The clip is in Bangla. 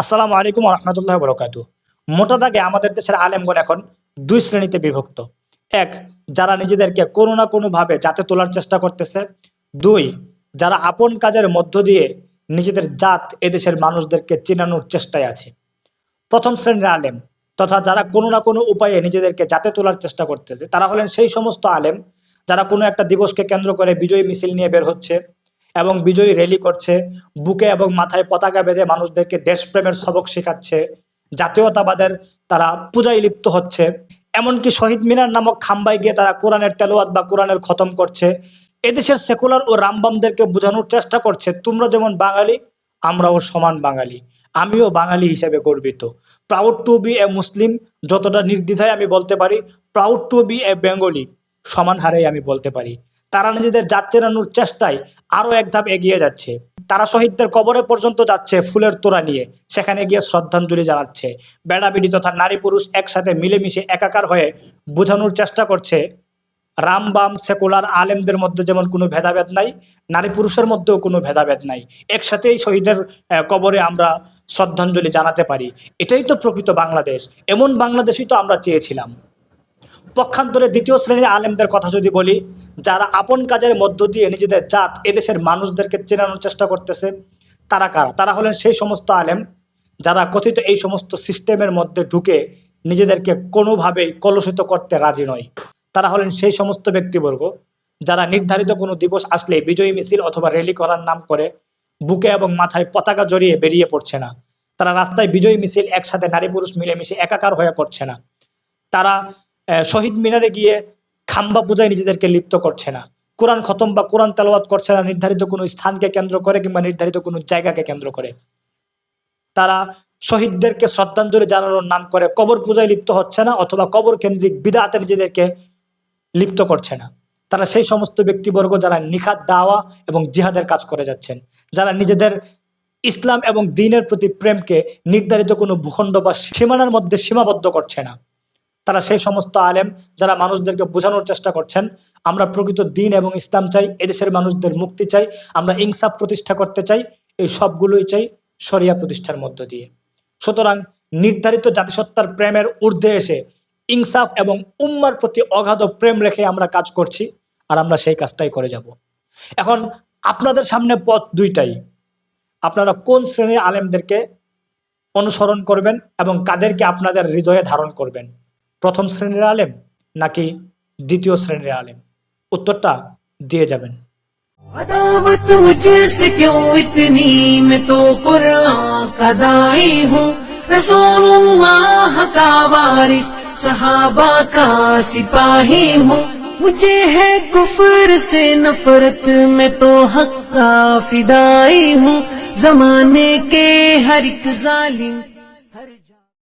আসসালামু আলাইকুম রহমতুল্লাহ বরকাত মোটা দাগে আমাদের দেশের আলেমগণ এখন দুই শ্রেণীতে বিভক্ত। এক, যারা নিজেদেরকে কোনো না কোনোভাবে জাতে তোলার চেষ্টা করতেছে। দুই, যারা আপন কাজের মধ্য দিয়ে নিজেদের জাত এদেশের মানুষদেরকে চেনানোর চেষ্টায় আছে। প্রথম শ্রেণির আলেম তথা যারা কোনো না কোনো উপায়ে নিজেদেরকে জাতে তোলার চেষ্টা করতেছে, তারা হলেন সেই সমস্ত আলেম যারা কোনো একটা দিবসকে কেন্দ্র করে বিজয়ী মিছিল নিয়ে বের হচ্ছে। এবং বিজয়ী র্যালি করছে। বুকে এবং মাথায় পতাকা বেঁধে মানুষদেরকে দেশপ্রেমের সবক শেখাচ্ছে। জাতীয়তাবাদের তারা পূজায় লিপ্ত হচ্ছে। এমনকি শহীদ মিনার নামক খাম্বায় গিয়ে তারা কোরআনের তেলোয়াত বা কোরআনের খতম করছে। এদেশের সেকুলার ও রামবামদেরকে বোঝানোর চেষ্টা করছে, তোমরা যেমন বাঙালি, আমরাও সমান বাঙালি। আমিও বাঙালি হিসেবে গর্বিত। Proud to be a Muslim যতটা নির্দ্বিধায় আমি বলতে পারি proud to be a Bengali সমান হারেই আমি বলতে পারি। তারা নিজেদের জাত চেনানোর চেষ্টায় আরও এক ধাপ এগিয়ে যাচ্ছে। তারা শহীদদের কবরে পর্যন্ত যাচ্ছে ফুলের তোড়া নিয়ে, সেখানে গিয়ে শ্রদ্ধাঞ্জলি জানাচ্ছে। বেড়া বিড়ি তথা নারী পুরুষ একসাথে মিলেমিশে একাকার হয়ে বোঝানোর চেষ্টা করছে। রাম বাম সেকুলার আলেমদের মধ্যে যেমন কোনো ভেদাভেদ নাই, নারী পুরুষের মধ্যেও কোনো ভেদাভেদ নাই। একসাথেই শহীদের কবরে আমরা শ্রদ্ধাঞ্জলি জানাতে পারি। এটাই তো প্রকৃত বাংলাদেশ। এমন বাংলাদেশই তো আমরা চেয়েছিলাম। পক্ষান্তরে দ্বিতীয় শ্রেণির আলেমদের কথা যদি বলি, যারা আপন কাজের মধ্য দিয়ে নিজেদের জাত এদেশের মানুষদেরকে চেনানোর চেষ্টা করতেছে, তারা কারা? তারা হলেন সেই সমস্ত আলেম যারা কথিত এই সমস্ত সিস্টেমের মধ্যে ঢুকে নিজেদেরকে কোনোভাবেই কলুষিত করতে রাজি নয়। তারা হলেন সেই সমস্ত ব্যক্তিবর্গ যারা নির্ধারিত কোনো দিবস আসলে বিজয়ী মিছিল অথবা র্যালি করার নাম করে, বুকে এবং মাথায় পতাকা জড়িয়ে বেরিয়ে পড়ছে না। তারা রাস্তায় বিজয়ী মিছিল একসাথে নারী পুরুষ মিলেমিশে একাকার হয়ে করছে না। তারা শহীদ মিনারে গিয়ে খাম্বা পূজায় নিজেদেরকে লিপ্ত করছে না। কোরআন খতম বা কোরআন তেলাওয়াত করছে না, নির্ধারিত কোনো স্থানকে কেন্দ্র করে কিংবা নির্ধারিত কোনো জায়গাকে কেন্দ্র করে। তারা শহীদদেরকে শ্রদ্ধাঞ্জলি জানানোর নাম করে, কবর পূজায় লিপ্ত হচ্ছে না অথবা কবর কেন্দ্রিক বিদাতে নিজেদেরকে লিপ্ত করছে না। তারা সেই সমস্ত ব্যক্তিবর্গ যারা নিখাত দাওয়া এবং জিহাদের কাজ করে যাচ্ছেন, যারা নিজেদের ইসলাম এবং দিনের প্রতি প্রেমকে নির্ধারিত কোনো ভূখণ্ড বা সীমানার মধ্যে সীমাবদ্ধ করছে না। তারা সেই সমস্ত আলেম যারা মানুষদেরকে বোঝানোর চেষ্টা করছেন। আমরা প্রকৃত দিন এবং ইসলাম চাই, এদেশের মানুষদের মুক্তি চাই, আমরা ইনসাফ প্রতিষ্ঠা করতে চাই, এই সবগুলোই চাই শরিয়া প্রতিষ্ঠার মধ্য দিয়ে। সুতরাং নির্ধারিত জাতিসত্তার প্রেমের ঊর্ধ্বে এসে ইনসাফ এবং উম্মার প্রতি অগাধ প্রেম রেখে আমরা কাজ করছি আর আমরা সেই কাজটাই করে যাব। এখন আপনাদের সামনে পথ দুইটাই। আপনারা কোন শ্রেণির আলেমদেরকে অনুসরণ করবেন এবং কাদেরকে আপনাদের হৃদয়ে ধারণ করবেন? প্রথম শ্রেণীর আলেম নাকি দ্বিতীয় শ্রেণীর আলেম? উত্তরটা দিয়ে যাবেন। تو قرآن کا ہوں رسول کا وارث صحابہ کا سپاہی ہوں مجھے ہے کفر سے نفرت میں تو حق کا فدائی ہوں زمانے کے ہر ایک ظالم